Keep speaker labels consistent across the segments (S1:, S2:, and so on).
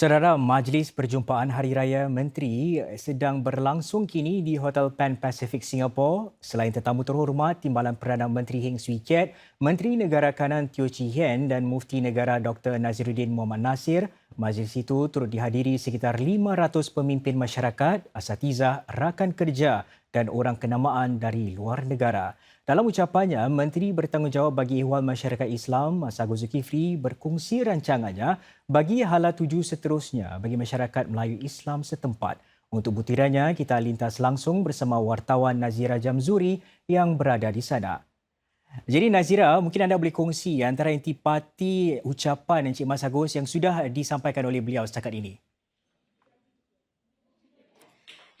S1: Saudara Majlis Perjumpaan Hari Raya Menteri sedang berlangsung kini di Hotel Pan Pacific Singapore. Selain tetamu terhormat Timbalan Perdana Menteri Heng Swee Keat, Menteri Negara Kanan Teo Chee Hean dan Mufti Negara Dr. Naziruddin Muhammad Nasir, majlis itu turut dihadiri sekitar 500 pemimpin masyarakat, asatizah, rakan kerja dan orang kenamaan dari luar negara. Dalam ucapannya, Menteri Bertanggungjawab bagi Ihwal Masyarakat Islam, Masagos Zulkifli berkongsi rancangannya bagi hala tuju seterusnya bagi masyarakat Melayu Islam setempat. Untuk butirannya, kita lintas langsung bersama wartawan Nazira Jamzuri yang berada di sana. Jadi Nazira, mungkin anda boleh kongsi antara intipati ucapan Encik Mas Agus yang sudah disampaikan oleh beliau setakat ini.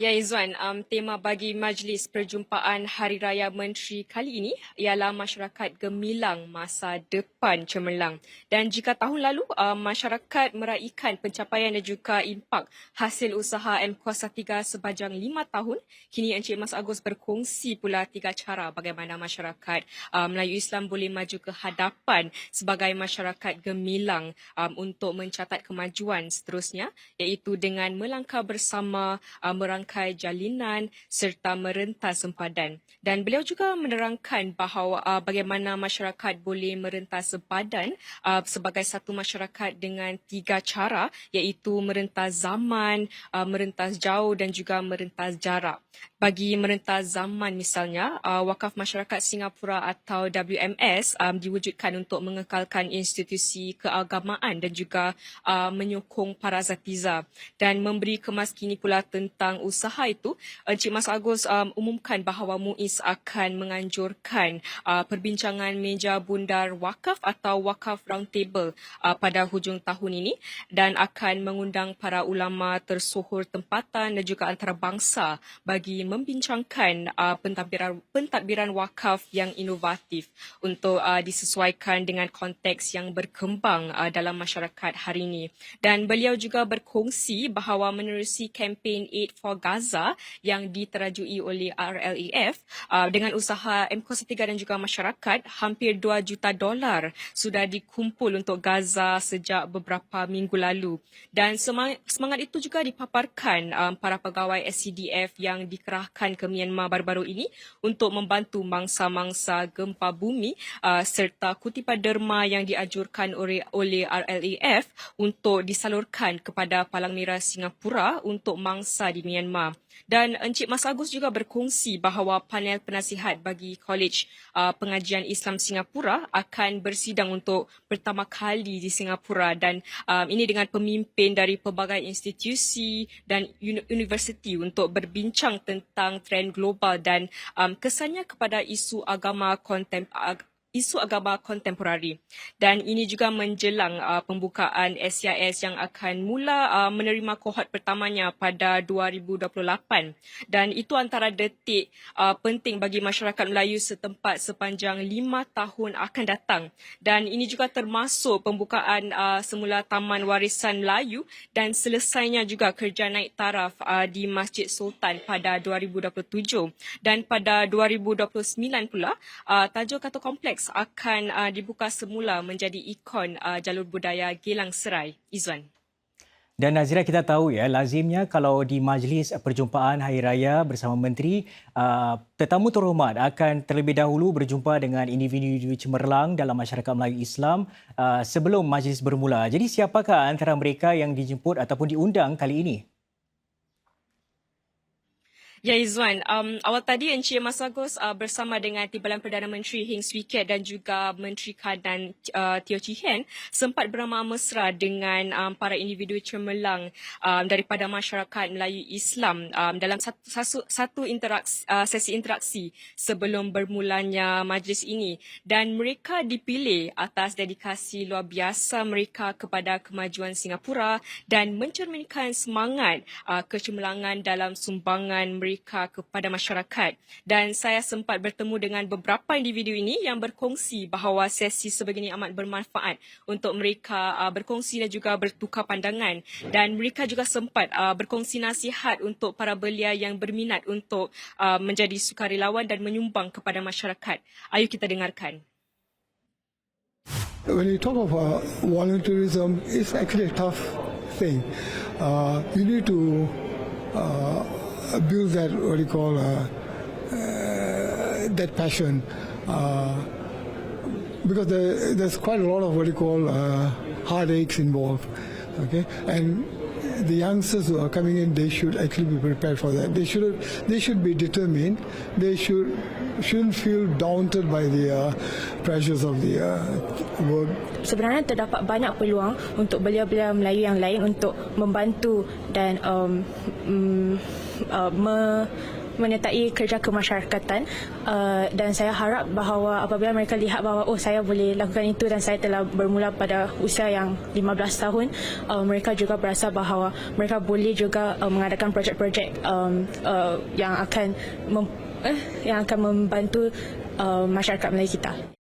S2: Ya Izwan, um, tema bagi Majlis Perjumpaan Hari Raya Menteri kali ini ialah masyarakat gemilang masa depan cemerlang. Dan jika tahun lalu um, masyarakat meraihkan pencapaian dan juga impak hasil usaha M Kuasa 3 sepanjang lima tahun, kini Encik Mas Agus berkongsi pula tiga cara bagaimana masyarakat um, Melayu Islam boleh maju ke hadapan sebagai masyarakat gemilang um, untuk mencatat kemajuan seterusnya iaitu dengan melangkah bersama um, merangkap merangkai jalinan serta merentas sempadan. Dan beliau juga menerangkan bahawa uh, bagaimana masyarakat boleh merentas sempadan uh, sebagai satu masyarakat dengan tiga cara iaitu merentas zaman, uh, merentas jauh dan juga merentas jarak. Bagi merentas zaman misalnya, uh, Wakaf Masyarakat Singapura atau WMS um, diwujudkan untuk mengekalkan institusi keagamaan dan juga uh, menyokong para zatiza dan memberi kemaskini pula tentang usaha usaha itu, Encik Mas Agus um, umumkan bahawa MUIS akan menganjurkan uh, perbincangan meja bundar wakaf atau wakaf roundtable uh, pada hujung tahun ini dan akan mengundang para ulama tersohor tempatan dan juga antarabangsa bagi membincangkan uh, pentadbiran, pentadbiran wakaf yang inovatif untuk uh, disesuaikan dengan konteks yang berkembang uh, dalam masyarakat hari ini. Dan beliau juga berkongsi bahawa menerusi kempen Aid for Gaza yang diterajui oleh RLAF uh, dengan usaha MKOS 3 dan juga masyarakat hampir 2 juta dolar sudah dikumpul untuk Gaza sejak beberapa minggu lalu. Dan semangat itu juga dipaparkan um, para pegawai SCDF yang dikerahkan ke Myanmar baru-baru ini untuk membantu mangsa-mangsa gempa bumi uh, serta kutipan derma yang diajurkan oleh, oleh RLAF untuk disalurkan kepada Palang Merah Singapura untuk mangsa di Myanmar Myanmar. Dan Encik Mas Agus juga berkongsi bahawa panel penasihat bagi College uh, Pengajian Islam Singapura akan bersidang untuk pertama kali di Singapura dan um, ini dengan pemimpin dari pelbagai institusi dan universiti untuk berbincang tentang trend global dan um, kesannya kepada isu agama kontem isu agama kontemporari. Dan ini juga menjelang uh, pembukaan SCIS yang akan mula uh, menerima kohort pertamanya pada 2028 dan itu antara detik uh, penting bagi masyarakat Melayu setempat sepanjang lima tahun akan datang. Dan ini juga termasuk pembukaan uh, semula Taman Warisan Melayu dan selesainya juga kerja naik taraf uh, di Masjid Sultan pada 2027 dan pada 2029 pula uh, tajuk atau kompleks Complex akan uh, dibuka semula menjadi ikon uh, jalur budaya Gelang Serai. Izwan.
S1: Dan Nazira kita tahu ya, lazimnya kalau di majlis perjumpaan Hari Raya bersama Menteri, uh, tetamu terhormat akan terlebih dahulu berjumpa dengan individu cemerlang dalam masyarakat Melayu Islam uh, sebelum majlis bermula. Jadi siapakah antara mereka yang dijemput ataupun diundang kali ini?
S2: Ya Izwan, um, awal tadi Encik Mas Agus uh, bersama dengan Timbalan Perdana Menteri Heng Swee Keat dan juga Menteri Kanan uh, Teo Chee Hean sempat beramah mesra dengan um, para individu cemerlang um, daripada masyarakat Melayu Islam um, dalam satu, satu, satu interaksi, uh, sesi interaksi sebelum bermulanya majlis ini. Dan mereka dipilih atas dedikasi luar biasa mereka kepada kemajuan Singapura dan mencerminkan semangat uh, kecemerlangan dalam sumbangan mereka mereka kepada masyarakat dan saya sempat bertemu dengan beberapa individu ini yang berkongsi bahawa sesi sebegini amat bermanfaat untuk mereka uh, berkongsi dan juga bertukar pandangan dan mereka juga sempat uh, berkongsi nasihat untuk para belia yang berminat untuk uh, menjadi sukarelawan dan menyumbang kepada masyarakat. Ayo kita dengarkan.
S3: When you talk about volunteerism, it's actually tough thing. Uh, you need to uh, build that what do you call uh, uh, that passion. Uh, because there, there's quite a lot of what you call heartaches involved. Okay, and the youngsters who are coming in, they should actually be prepared for that. They should they should be determined. They should shouldn't feel daunted by the uh, pressures of the uh, work.
S4: Sebenarnya terdapat banyak peluang untuk belia-belia Melayu yang lain untuk membantu dan um, um, uh, me, menyertai kerja kemasyarakatan uh, dan saya harap bahawa apabila mereka lihat bahawa oh saya boleh lakukan itu dan saya telah bermula pada usia yang 15 tahun uh, mereka juga berasa bahawa mereka boleh juga uh, mengadakan projek-projek um, uh, yang akan mem, eh, yang akan membantu uh, masyarakat Melayu kita.